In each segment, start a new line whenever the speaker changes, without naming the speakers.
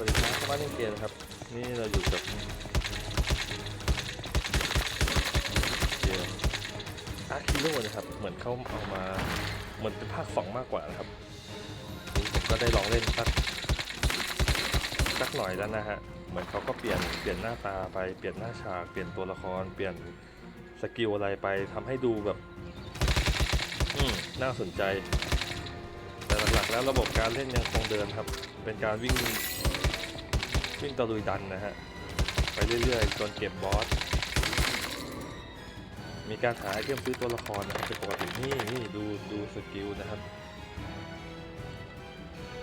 วัสดีครับบ้านเล่นเกมครับ นี่เราอยู่กับเกมอาร์คิโลนะครับ เหมือนเขาเอามา เหมือนเป็นภาคสองมากกว่านะครับนี่ผมก็ได้ลองเล่นสักสักหน่อยแล้วนะฮะ เหมือนเขาก็เปลี่ยน เปลี่ยนหน้าตาไป เปลี่ยนหน้าฉาก เปลี่ยนตัวละคร เปลี่ยนสกิลอะไรไปทำให้ดูแบบ อืมน่าสนใจ แต่หลักๆแล้วระบบการเล่นยังคงเดิมครับ เป็นการวิ่ง วิ่งตะลุยดันนะฮะ ไปเรื่อยๆจนเก็บบอส มีการหาไอเทมซื้อตัวละครนะครับเป็นปกตินี่นี่ดูดูสกิลนะครับ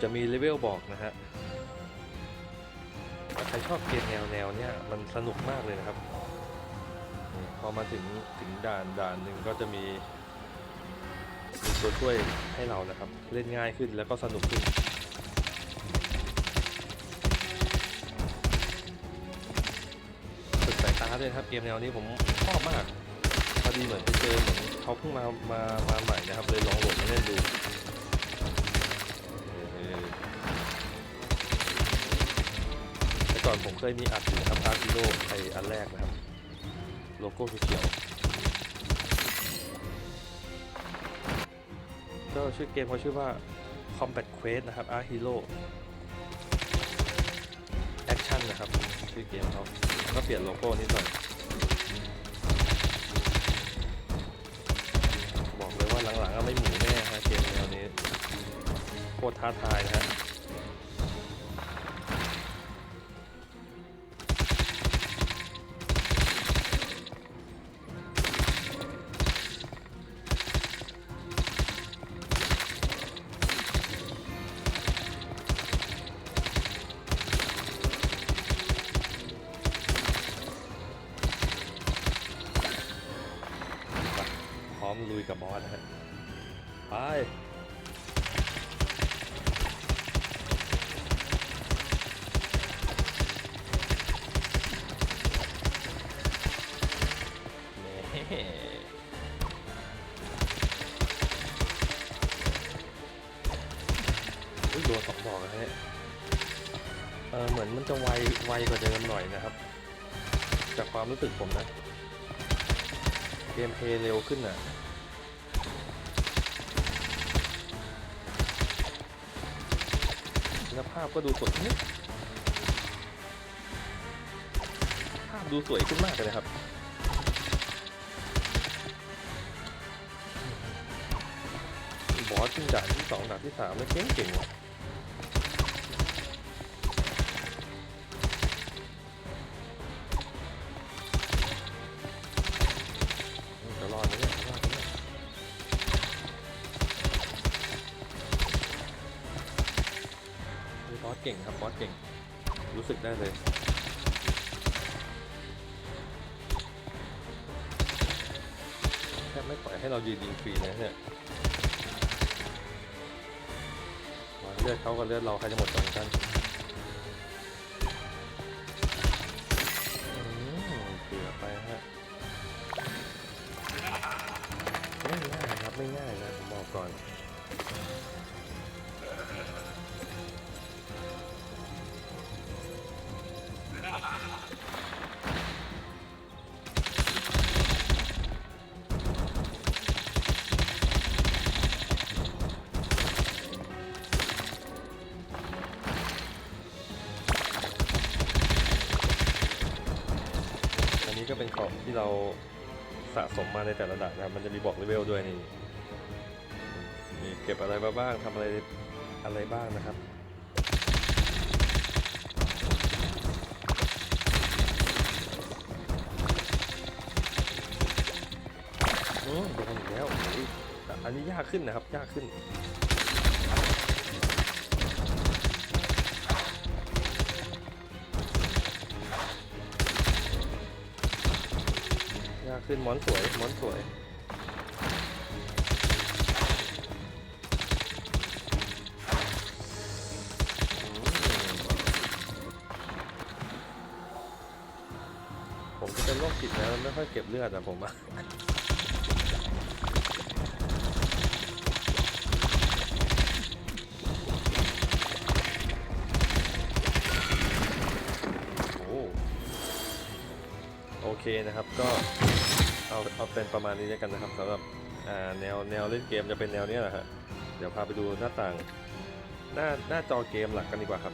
จะมีเลเวลบอกนะฮะใครชอบเกมแนวแนวเนี้ยมันสนุกมากเลยนะครับ พอมาถึงถึงด่านด่านหนึ่งก็จะมีมีตัวช่วยให้เรานะครับ เล่นง่ายขึ้นแล้วก็สนุกขึ้นายตาด้วยครับเกมแนวนี้ผมชอบมากพอดีเหมือนไปเจอเหมือนเขาเพิ่งมามามาใหม่นะครับเลยลองโหลดมาเล่นดูแต่ก่อนผมเคยมีอัดอยู่นะครับอาร์ติโลไออันแรกนะครับ โลโก้เขียวก็ชื่อเกมเขาชื่อว่า Combat Quest นะครับ Art Hero นะครับชื่อเกมเขาก็เปลี่ยนโลโก้นิดหน่อยบอกเลยว่าหลังๆก็ไม่หมูแน่ฮะเกมแนวนี้โคตรท้าทายนะฮะ ไปแหมอุ้ยโดนสองดอกนะฮะเออเหมือนมันจะไวไวกว่าเดิมหน่อยนะครับ จากความรู้สึกผมนะ เกมเพลย์เร็วขึ้นอะ แล้วภาพก็ดูสดนิดภาพดูสวยขึ้นมากเลยนะครับบอสขึ้นด่านที่สองด่านที่สามไม่เก่งเก่งว่ ก่งครับบอสเก่ง รู้สึกได้เลยแทบไม่ปล่อยให้เรายืนยิงฟรีเลยเนี่ยเลือดเขากับเลือดเราใครจะหมดก่อนกันเกือไปฮะไม่ง่ายครับไม่ง่ายนะผมบอกก่อน เป็นของที่เราสะสมมาในแต่ละด่านนะครับ มันจะมีบอกเลเวลด้วยนี่มีเก็บอะไรมาบ้างทำอะไรอะไรบ้างนะครับอืมโดนอีกแล้วอันนี้ยากขึ้นนะครับ ยากขึ้น ขึ้นมอนสวยมอนสวยผมจะเป็นโรคจิตแล้วไม่ค่อยเก็บเลือดอะผมอะโอเคนะครับก็ เอาเอาเป็นประมาณนี้แล้วกันนะครับสำหรับแนวแนวเล่นเกมจะเป็นแนวนี้แหละฮะเดี๋ยวพาไปดูหน้าต่าง หน้าหน้าจอเกมหลักกันดีกว่าครับ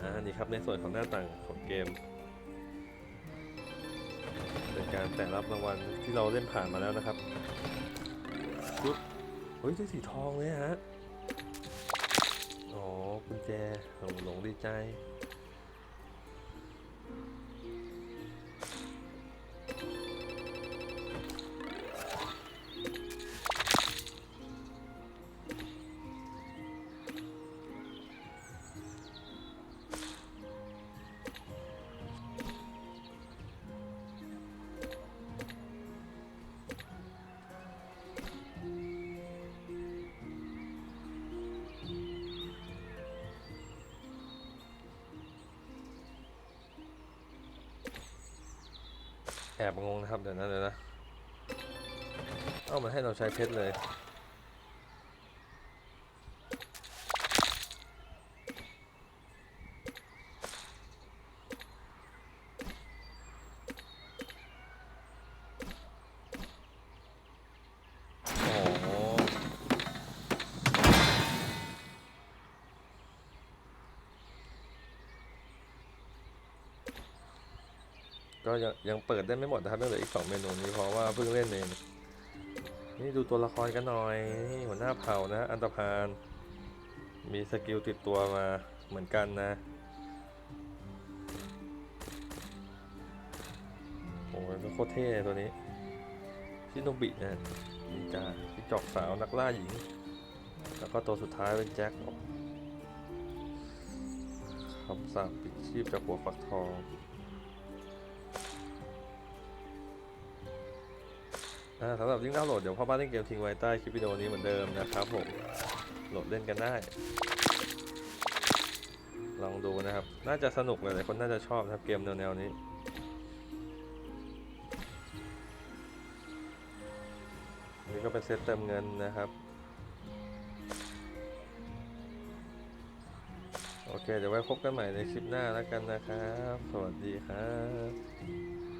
อ่านี่ครับในส่วนของหน้าต่างของเกม เป็นการแต่รับรางวัลที่เราเล่นผ่านมาแล้วนะครับ ชุดเฮ้ยได้สีทองเลยฮะ อ๋อกุญแจหลงหลงดีใจ แอบงงนะครับ เดี๋ยวนะเดี๋ยวนะ เอ้ามันให้เราใช้เพชรเลย อ๋อ ก็ยังยังเปิดได้ไม่หมดนะครับยังเหลืออีกสองเมนูนี้เพราะว่าเพิ่งเล่นเองนี่ดูตัวละครกันหน่อยนี่หัวหน้าเผ่านะ อันตพานมีสกิลติดตัวมาเหมือนกันนะโอ้ยโคตรเท่ตัวนี้ชิโนบินะนินจาพี่จอกสาวนักล่าหญิง แล้วก็ตัวสุดท้ายเป็นแจ็คคำสาปปิดชีพจากหัวฝักทอง สำหรับลิงก์ดาวน์โหลดเดี๋ยวพ่อบ้านเล่นเกมทิ้งไว้ใต้คลิปวิดีโอนี้เหมือนเดิมนะครับผมโหลดเล่นกันได้ ลองดูนะครับ น่าจะสนุกเลยหลายคนน่าจะชอบนะครับเกมแนวๆนี้นี่ก็เป็นเซตเติมเงินนะครับ โอเค เดี๋ยวไว้พบกันใหม่ในคลิปหน้าแล้วกันนะครับ สวัสดีครับ